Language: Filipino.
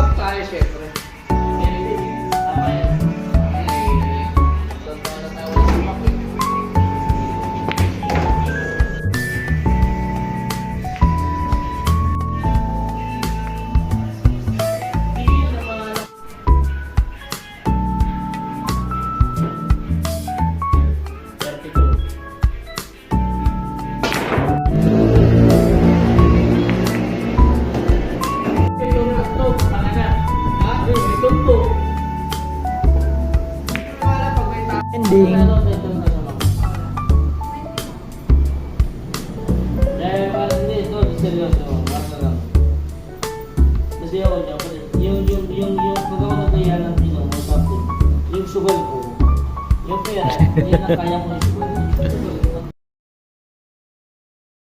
Pasok tayo, syempre. Lang. Kasi ako kasi yung, yung, yung, yung paggawa ng kaya ng Pino, mo something, yung sugal ko, yung pera, hindi na kaya ko